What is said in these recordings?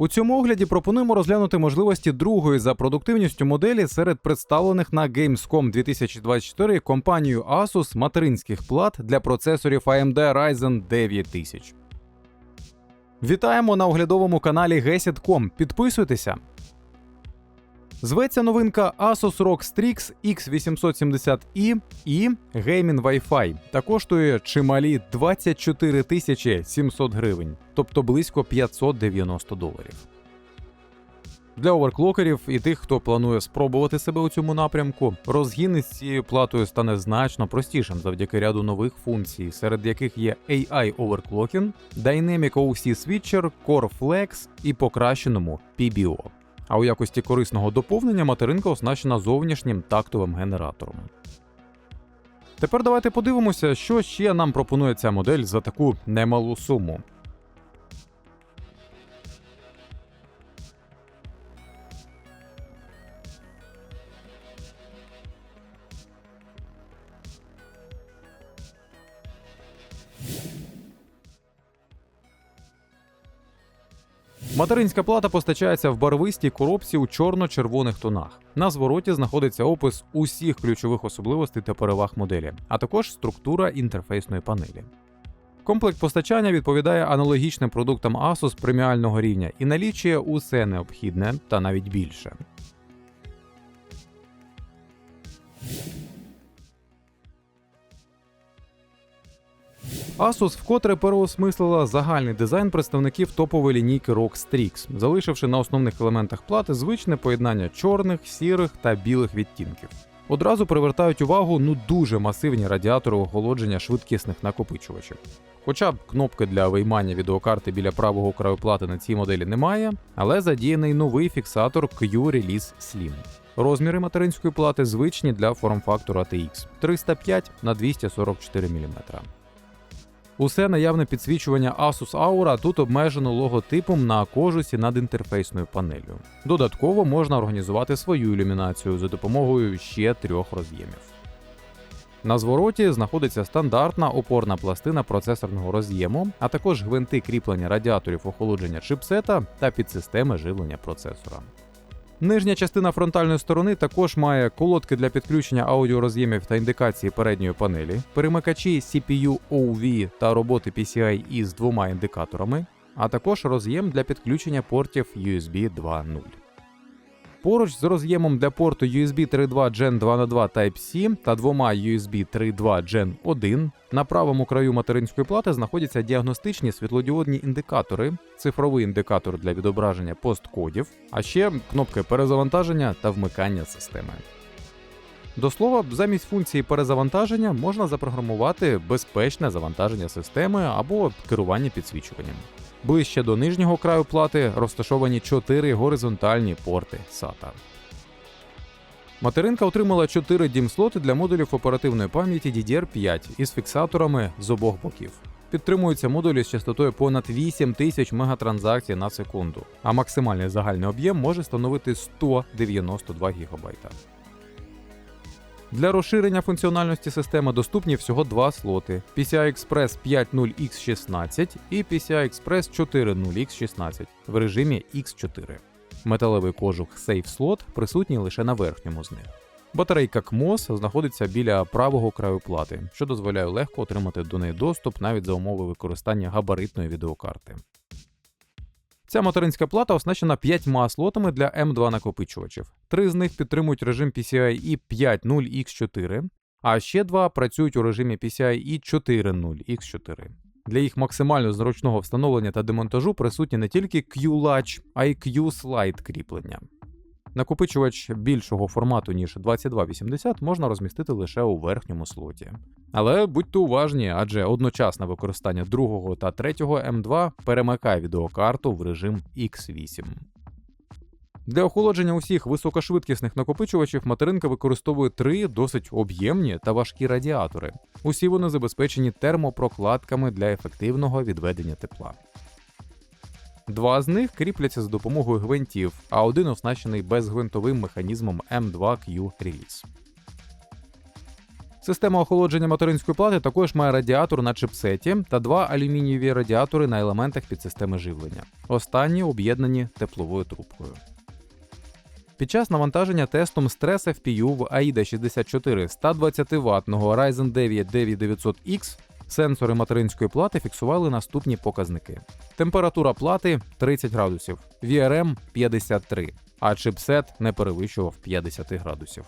У цьому огляді пропонуємо розглянути можливості другої за продуктивністю моделі серед представлених на Gamescom 2024 компанією Asus материнських плат для процесорів AMD Ryzen 9000. Вітаємо на оглядовому каналі Gesit.com. Підписуйтеся. Зветься новинка Asus ROG Strix X870i і Gaming Wi-Fi та коштує чималі 24 700 гривень, тобто близько 590 доларів. Для оверклокерів і тих, хто планує спробувати себе у цьому напрямку, розгін із цією платою стане значно простішим завдяки ряду нових функцій, серед яких є AI Overclocking, Dynamic OC Switcher, Core Flex і покращеному PBO. А у якості корисного доповнення материнка оснащена зовнішнім тактовим генератором. Тепер давайте подивимося, що ще нам пропонує ця модель за таку немалу суму. Материнська плата постачається в барвистій коробці у чорно-червоних тонах. На звороті знаходиться опис усіх ключових особливостей та переваг моделі, а також структура інтерфейсної панелі. Комплект постачання відповідає аналогічним продуктам Asus преміального рівня і налічує усе необхідне та навіть більше. Asus вкотре переосмислила загальний дизайн представників топової лінійки ROG Strix, залишивши на основних елементах плати звичне поєднання чорних, сірих та білих відтінків. Одразу привертають увагу ну дуже масивні радіатори охолодження швидкісних накопичувачів. Хоча б кнопки для виймання відеокарти біля правого краю плати на цій моделі немає, але задіяний новий фіксатор Q-Release Slim. Розміри материнської плати звичні для форм-фактора TX 305 на 244 мм. Усе наявне підсвічування Asus Aura тут обмежено логотипом на кожусі над інтерфейсною панелью. Додатково можна організувати свою ілюмінацію за допомогою ще трьох роз'ємів. На звороті знаходиться стандартна опорна пластина процесорного роз'єму, а також гвинти кріплення радіаторів охолодження чипсета та підсистеми живлення процесора. Нижня частина фронтальної сторони також має колодки для підключення аудіороз'ємів та індикації передньої панелі, перемикачі CPU OV та роботи PCI із двома індикаторами, а також роз'єм для підключення портів USB 2.0. Поруч з роз'ємом для порту USB 3.2 Gen 2x2 Type-C та двома USB 3.2 Gen 1 на правому краю материнської плати знаходяться діагностичні світлодіодні індикатори, цифровий індикатор для відображення посткодів, а ще кнопки перезавантаження та вмикання системи. До слова, замість функції перезавантаження можна запрограмувати безпечне завантаження системи або керування підсвічуванням. Ближче до нижнього краю плати розташовані 4 горизонтальні порти SATA. Материнка отримала 4 DIMM-слоти для модулів оперативної пам'яті DDR5 із фіксаторами з обох боків. Підтримуються модулі з частотою понад 8000 мегатранзакцій на секунду, а максимальний загальний об'єм може становити 192 ГБ. Для розширення функціональності системи доступні всього два слоти: PCI Express 5.0X16 і PCI Express 4.0X16 в режимі X4. Металевий кожух Safe Slot присутній лише на верхньому з них. Батарейка CMOS знаходиться біля правого краю плати, що дозволяє легко отримати до неї доступ навіть за умови використання габаритної відеокарти. Ця материнська плата оснащена п'ятьма слотами для M2 накопичувачів. Три з них підтримують режим PCIe 5.0X4, а ще два працюють у режимі PCIe 4.0X4. Для їх максимально зручного встановлення та демонтажу присутні не тільки Q-Latch, а й Q-Slide кріплення. Накопичувач більшого формату, ніж 2280, можна розмістити лише у верхньому слоті. Але будьте уважні, адже одночасне використання другого та третього М2 перемикає відеокарту в режим X8. Для охолодження усіх високошвидкісних накопичувачів материнка використовує три досить об'ємні та важкі радіатори. Усі вони забезпечені термопрокладками для ефективного відведення тепла. Два з них кріпляться за допомогою гвинтів, а один оснащений безгвинтовим механізмом M2Q Release. Система охолодження материнської плати також має радіатор на чипсеті та два алюмінієві радіатори на елементах підсистеми живлення. Останні об'єднані тепловою трубкою. Під час навантаження тестом стрес FPU в AIDA 64 120 ваттного Ryzen 9 9900X сенсори материнської плати фіксували наступні показники: температура плати 30 градусів, VRM 53, а чипсет не перевищував 50 градусів.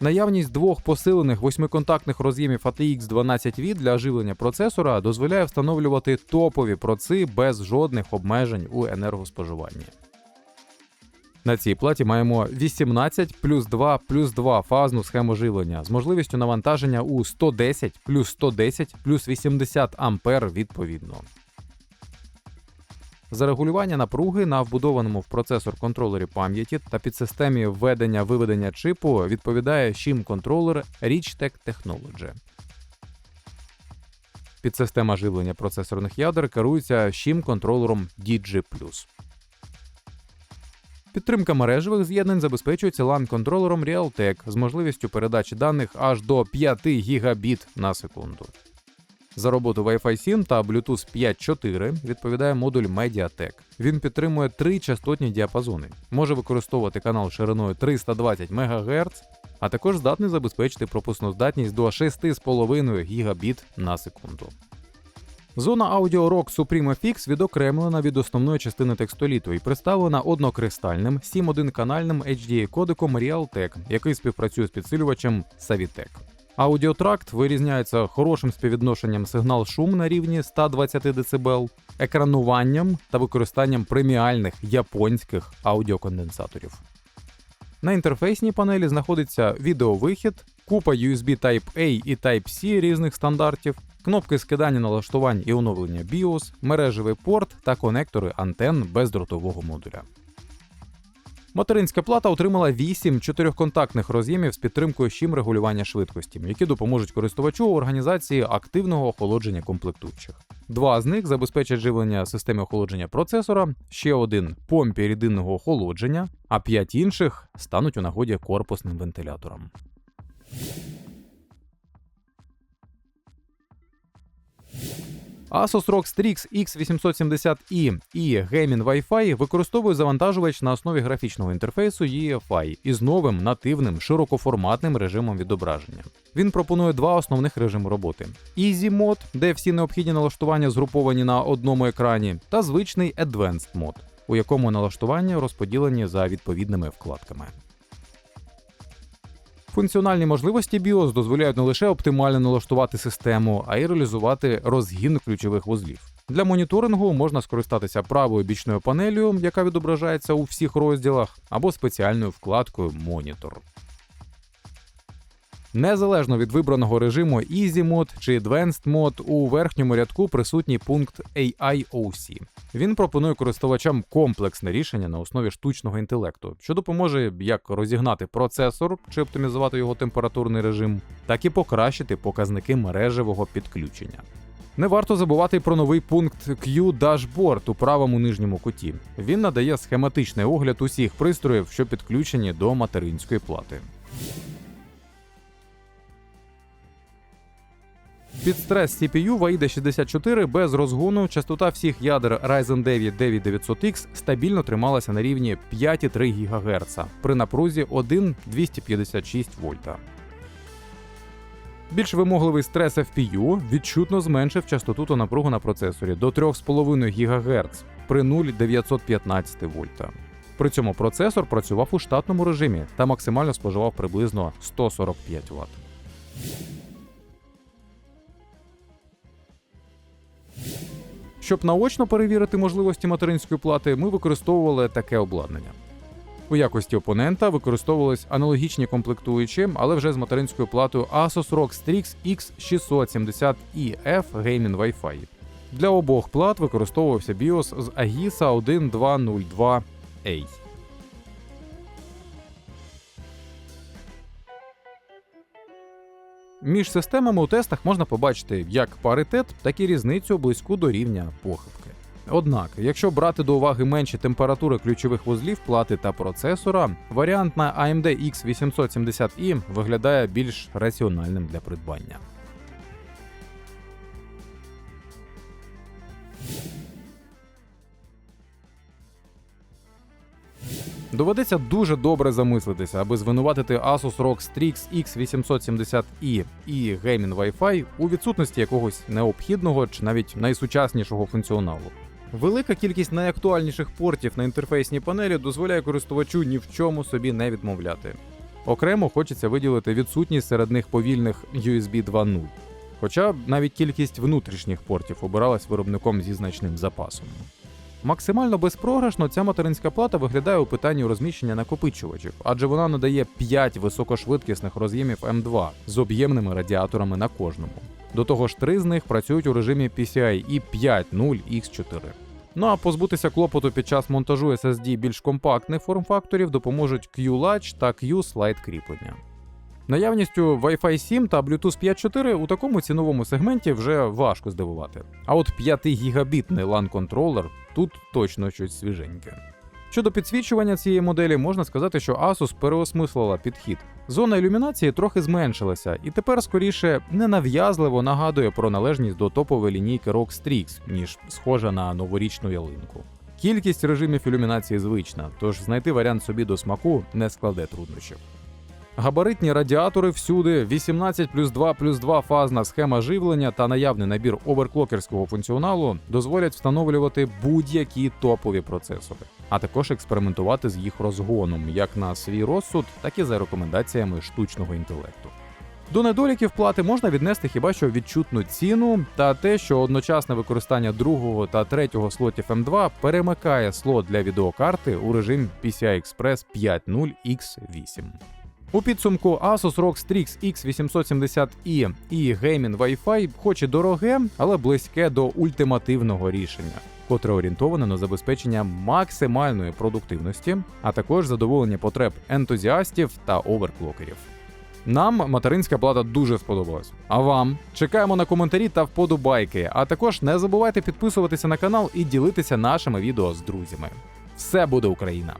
Наявність двох посилених восьмиконтактних роз'ємів ATX 12V для живлення процесора дозволяє встановлювати топові проци без жодних обмежень у енергоспоживанні. На цій платі маємо 18 плюс 2 плюс 2 фазну схему живлення з можливістю навантаження у 110 плюс 110 плюс 80 ампер відповідно. За регулювання напруги на вбудованому в процесор контролері пам'яті та підсистемі введення-виведення чипу відповідає shim контролер Richtec Technology. Підсистема живлення процесорних ядер керується shim контролером DG+. Підтримка мережевих з'єднань забезпечується LAN-контролером Realtek з можливістю передачі даних аж до 5 гігабіт на секунду. За роботу Wi-Fi 7 та Bluetooth 5.4 відповідає модуль MediaTek. Він підтримує три частотні діапазони, може використовувати канал шириною 320 МГц, а також здатний забезпечити пропускну здатність до 6,5 Гбіт на секунду. Зона Audio Rock Supreme FX відокремлена від основної частини текстоліту і представлена однокристальним 7.1 канальним HDA кодеком Realtek, який співпрацює з підсилювачем Savitec. Аудіотракт вирізняється хорошим співвідношенням сигнал-шум на рівні 120 дБ, екрануванням та використанням преміальних японських аудіоконденсаторів. На інтерфейсній панелі знаходиться відеовихід, купа USB Type-A і Type-C різних стандартів, кнопки скидання налаштувань і оновлення BIOS, мережевий порт та конектори антенн бездротового модуля. Материнська плата отримала 8 чотирьохконтактних роз'ємів з підтримкою щим регулювання швидкості, які допоможуть користувачу у організації активного охолодження комплектуючих. Два з них забезпечать живлення системи охолодження процесора, ще один помпі рідинного охолодження, а п'ять інших стануть у нагоді корпусним вентиляторам. Asus ROG Strix X870i і Gaming Wi-Fi використовують завантажувач на основі графічного інтерфейсу EFI із новим нативним широкоформатним режимом відображення. Він пропонує два основних режими роботи: Easy Mode, де всі необхідні налаштування згруповані на одному екрані, та звичний Advanced Mode, у якому налаштування розподілені за відповідними вкладками. Функціональні можливості BIOS дозволяють не лише оптимально налаштувати систему, а й реалізувати розгін ключових вузлів. Для моніторингу можна скористатися правою бічною панелью, яка відображається у всіх розділах, або спеціальною вкладкою Монітор. Незалежно від вибраного режиму Easy Mode чи Advanced Mode, у верхньому рядку присутній пункт AIOC. Він пропонує користувачам комплексне рішення на основі штучного інтелекту, що допоможе як розігнати процесор чи оптимізувати його температурний режим, так і покращити показники мережевого підключення. Не варто забувати про новий пункт Q-Dashboard у правому нижньому куті. Він надає схематичний огляд усіх пристроїв, що підключені до материнської плати. Під стрес CPU в AIDA 64 без розгону частота всіх ядер Ryzen 9 9900X стабільно трималася на рівні 5,3 ГГц при напрузі 1,256 вольта. Більш вимогливий стрес FPU відчутно зменшив частоту та напругу на процесорі до 3,5 ГГц при 0,915 вольта. При цьому процесор працював у штатному режимі та максимально споживав приблизно 145 Вт. Щоб наочно перевірити можливості материнської плати, ми використовували таке обладнання. У якості опонента використовувались аналогічні комплектуючі, але вже з материнською платою Asus ROG Strix X670EF Gaming Wi-Fi. Для обох плат використовувався BIOS з AGISA 1202A. Між системами у тестах можна побачити як паритет, так і різницю близьку до рівня похибки. Однак, якщо брати до уваги менші температури ключових вузлів плати та процесора, варіант на AMD X870i виглядає більш раціональним для придбання. Доведеться дуже добре замислитися, аби звинуватити Asus ROG Strix X870i і Gaming Wi-Fi у відсутності якогось необхідного чи навіть найсучаснішого функціоналу. Велика кількість найактуальніших портів на інтерфейсній панелі дозволяє користувачу ні в чому собі не відмовляти. Окремо хочеться виділити відсутність серед них повільних USB 2.0. Хоча навіть кількість внутрішніх портів обиралась виробником зі значним запасом. Максимально безпрограшно ця материнська плата виглядає у питанні розміщення накопичувачів, адже вона надає 5 високошвидкісних роз'ємів М2 з об'ємними радіаторами на кожному. До того ж, три з них працюють у режимі PCIe 5.0 X4. Ну а позбутися клопоту під час монтажу SSD більш компактних форм-факторів допоможуть Q-Latch та Q-Slide кріплення. Наявністю Wi-Fi 7 та Bluetooth 5.4 у такому ціновому сегменті вже важко здивувати. А от 5 гігабітний LAN контролер тут точно щось свіженьке. Щодо підсвічування цієї моделі, можна сказати, що Asus переосмислила підхід. Зона ілюмінації трохи зменшилася, і тепер скоріше ненав'язливо нагадує про належність до топової лінійки ROG Strix, ніж схожа на новорічну ялинку. Кількість режимів ілюмінації звична, тож знайти варіант собі до смаку не складе труднощів. Габаритні радіатори всюди, 18 плюс 2 плюс 2 фазна схема живлення та наявний набір оверклокерського функціоналу дозволять встановлювати будь-які топові процесори, а також експериментувати з їх розгоном як на свій розсуд, так і за рекомендаціями штучного інтелекту. До недоліків плати можна віднести хіба що відчутну ціну та те, що одночасне використання другого та третього слотів M2 перемикає слот для відеокарти у режим PCI Express 5.0 X8. У підсумку Asus ROG Strix X870i і Gaming Wi-Fi хоч і дороге, але близьке до ультимативного рішення, котре орієнтоване на забезпечення максимальної продуктивності, а також задоволення потреб ентузіастів та оверклокерів. Нам материнська плата дуже сподобалась. А вам чекаємо на коментарі та вподобайки. А також не забувайте підписуватися на канал і ділитися нашими відео з друзями. Все буде Україна!